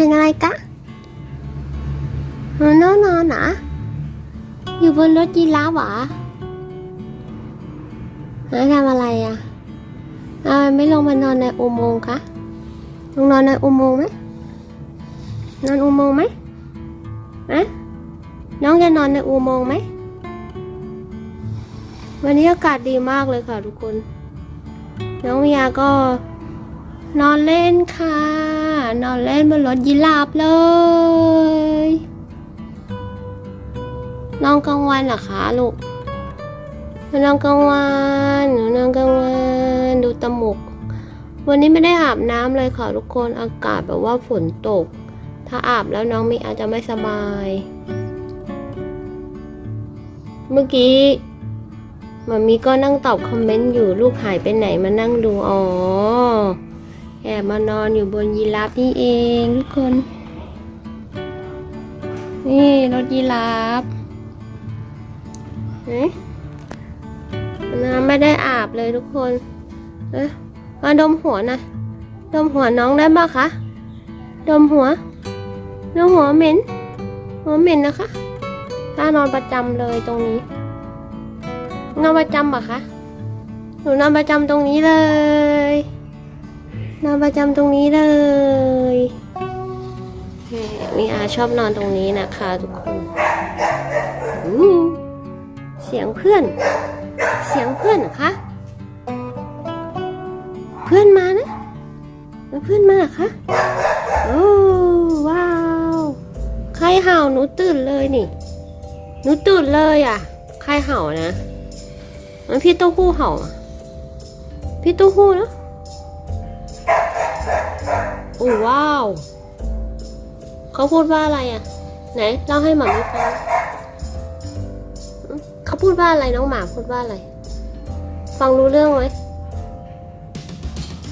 เป็นอะไรกะนอนนอนนอะอยู่บนรถยีราฟหรอแล้วทำอะไรอะอาไม่ลงมานอนในอุโมงค์คะลงนอนในอุโมงค์ไหมนอนอุโมงค์ไหมอะน้องจะนอนในอุโมงค์ไหม วันนี้อากาศดีมากเลยค่ะทุกคน น้องวิยาก็ นอนเล่นค่ะ นอนเล่นบนรถยีราฟเลย นอนกลางวันเหรอคะลูกนอนกลางวันหนูนอนกลางวันดูตะหมกวันนี้ไม่ได้อาบน้ำเลยค่ะทุกคนอากาศแบบว่าฝนตก ถ้าอาบแล้วน้องมีอาจจะไม่สบาย เมื่อกี้มามีก็นั่งตอบคอมเมนต์อยู่ลูกหายไปไหนมานั่งดู อ๋อ แอบมานอนอยู่บนยีราฟนี่เองทุกคน นี่รถยีราฟเฮ้ยน้ำไม่ได้อาบเลยทุกคนเอ๊ะมาดมหัวนะดมหัวน้องได้ปะคะดมหัวดมหัวเหม็น หัวเหม็นนะคะถ้านอนประจำเลยตรงนี้ นอนประจำปะคะ หนูนอนประจำตรงนี้เลย นอนประจำตรงนี้เลยมีอาชอบนอนตรงนี้นะคะทุกคนเสียงเพื่อน เสียงเพื่อนเหรอคะเพื่อนมานะแล้วเพื่อนมาหรอคะโอ้ว้าวใครเห่าหนูตื่นเลยนี่หนูตื่นเลยอะใครเห่านะมันพี่เต้หู้เห่าพี่เต้หู้เนอะ โอ้ว้าว เขาพูดว่าอะไรอะ ไหนเล่าให้หมามีฟังเขาพูดว่าอะไรน้องหมาพูดว่าอะไร ฟังรู้เรื่องไหม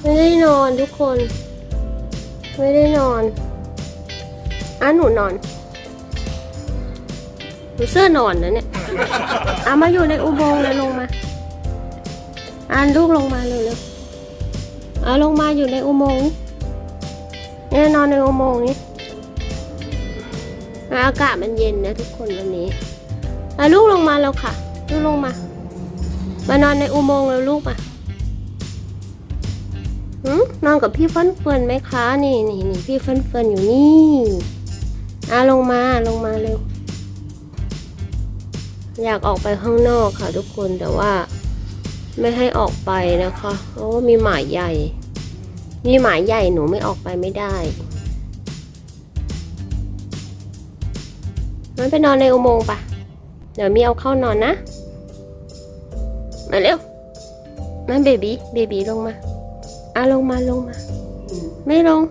ไม่ได้นอนทุกคน ไม่ได้นอนอะหนูนอนหนูเสื้อนอนนะเนี่ยอะมาอยู่ในอุโมงค์เลยลงมาอ่านลูกลงมาเร็วๆอะลงมาอยู่ในอุโมงค์ เนี่ยนอนในอุโมงค์นี้อากาศมันเย็นนะทุกคนวันนี้ลูกลงมาแล้วค่ะ ลูกลงมา มานอนในอุโมงค์แล้วลูกอะหืมนอนกับพี่ฟันเฟินไหมคะ นี่นี่นี่พี่ฟันเฟินอยู่นี่อะลงมาลงมาเร็ว อยากออกไปข้างนอกค่ะ ทุกคนแต่ว่า ไม่ให้ออกไปนะคะเพราะว่ามีหมาใหญ่ มีหมาใหญ่หนูไม่ออกไปไม่ได้ มันไปนอนในอุโมงค์ปะเดี๋ยวมีเอาเข้านอนนะ มาเร็ว มาเบบีเบบีลงมาอะลงมาลงมา ไม่ลง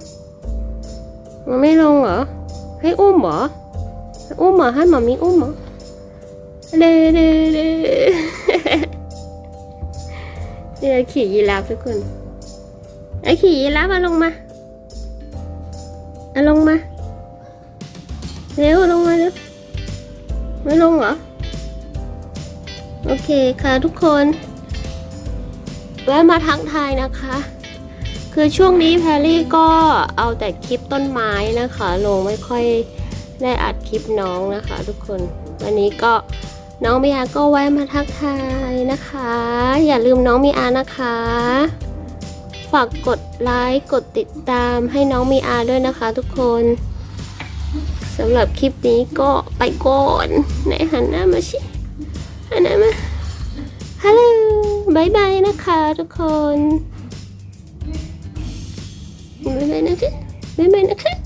มันไม่ลงเหรอ ให้อุ้มเหรอ อุ้มเหรอให้หมามีอุ้มเหรอเด้เด้เด้เนี่ยขี่ยีราฟทุกคน ไอ้ขี่ยีราฟมาลงมาเอาลงมา เร็วลงมาเร็วไม่ลงเหรอ โอเคค่ะทุกคนแวะมาทักทายนะคะ คือช่วงนี้แพรรี่ก็เอาแต่คลิปต้นไม้นะคะ ลงไม่ค่อยได้อัดคลิปน้องนะคะ ทุกคน วันนี้ก็น้องมีอาก็แวะมาทักทายนะคะ อย่าลืมน้องมีอานะคะ ฝากกดไลค์กดติดตามให้น้องมีอาด้วยนะคะทุกคนสำหรับคลิปนี้ก็ไปก่อนไหนหันหน้ามาชิหันหน้ามาฮัลโหลบายบายนะคะทุกคนบายบายนะคะบายบายนะคะ